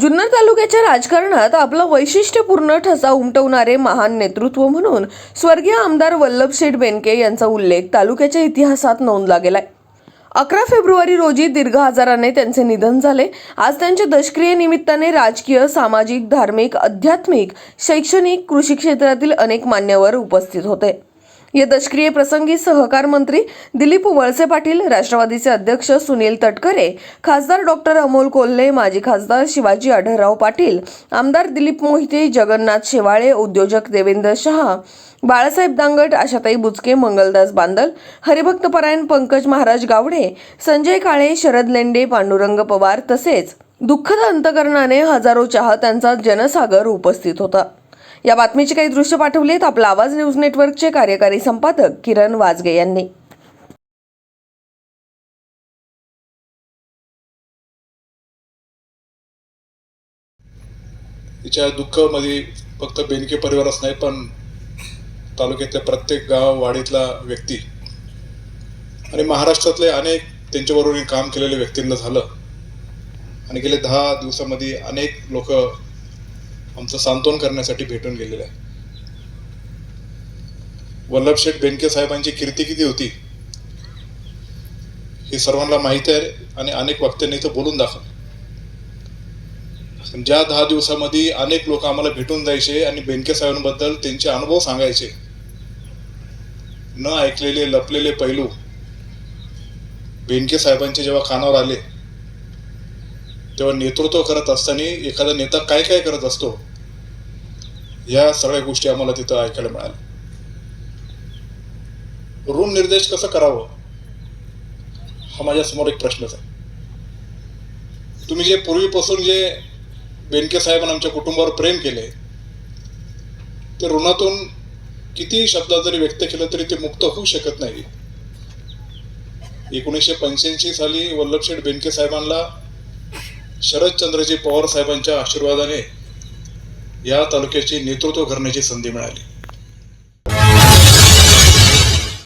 जुन्नर तालुक्याच्या राजकारणात आपला वैशिष्ट्यपूर्ण ठसा उमटवणारे महान नेतृत्व म्हणून स्वर्गीय आमदार वल्लभशेठ बेनके यांचा उल्लेख तालुक्याच्या इतिहासात नोंदला गेलाय. अकरा फेब्रुवारी रोजी दीर्घ आजाराने त्यांचे निधन झाले. आज त्यांच्या दशक्रियेनिमित्ताने राजकीय सामाजिक धार्मिक आध्यात्मिक शैक्षणिक कृषी क्षेत्रातील अनेक मान्यवर उपस्थित होते. या दशक्रिये प्रसंगी सहकार मंत्री दिलीप वळसे पाटील राष्ट्रवादीचे अध्यक्ष सुनील तटकरे खासदार डॉक्टर अमोल कोल्हे माजी खासदार शिवाजी आढळराव पाटील आमदार दिलीप मोहिते जगन्नाथ शेवाळे उद्योजक देवेंद्र शहा बाळासाहेब दांगट आशाताई बुचके मंगलदास बांदल हरिभक्तपरायण पंकज महाराज गावडे संजय काळे शरद लेंडे पांडुरंग पवार तसेच दुःखद अंतकरणाने हजारो चाहत्यांचा जनसागर उपस्थित होता. या बातमीचे काही दृश्य पाठवलेत. आपला आवाज न्यूज नेटवर्कचे कार्यकारी संपादक किरण वाजगे यांनी. तिच्या दुःखामध्ये फक्त बेनके परिवारच नाही पण तालुक्यातल्या प्रत्येक गाव वाडीतला व्यक्ती आणि महाराष्ट्रातले अनेक त्यांच्याबरोबर काम केलेल्या व्यक्तींना झालं. आणि गेले दहा दिवसामध्ये अनेक लोक आमचं सांत्वन करण्यासाठी भेटून गेलेलं आहे. वल्लभशेठ बेनके साहेबांची कीर्ती किती होती? हे सर्वांना माहिती आहे आणि अनेक वक्त्यांनी तर बोलून दाखवलं ज्या दहा दिवसामध्ये अनेक लोक आम्हाला भेटून जायचे आणि बेनके साहेबांबद्दल त्यांचे अनुभव सांगायचे न ऐकलेले लपलेले पैलू बेनके साहेबांचे जेव्हा कानावर आले तेव्हा नेतृत्व करत असताना एखादा नेता काय काय करत असतो? या सगळ्या गोष्टी आम्हाला तिथं ऐकायला मिळाल्या. ऋण निर्देश कसं करावं? हा माझ्यासमोर एक प्रश्नच आहे. तुम्ही जे पूर्वीपासून जे बेनके साहेबांनी आमच्या कुटुंबावर प्रेम केले ते ऋणातून किती शब्दात जरी व्यक्त केलं तरी ते मुक्त होऊ शकत नाही. एकोणीसशे पंच्याऐंशी साली वल्लभशेठ बेनके साहेबांना शरदचंद्रजी पवार साहेबांच्या आशीर्वादाने या तालुक्याची नेतृत्व करण्याची संधी मिळाली.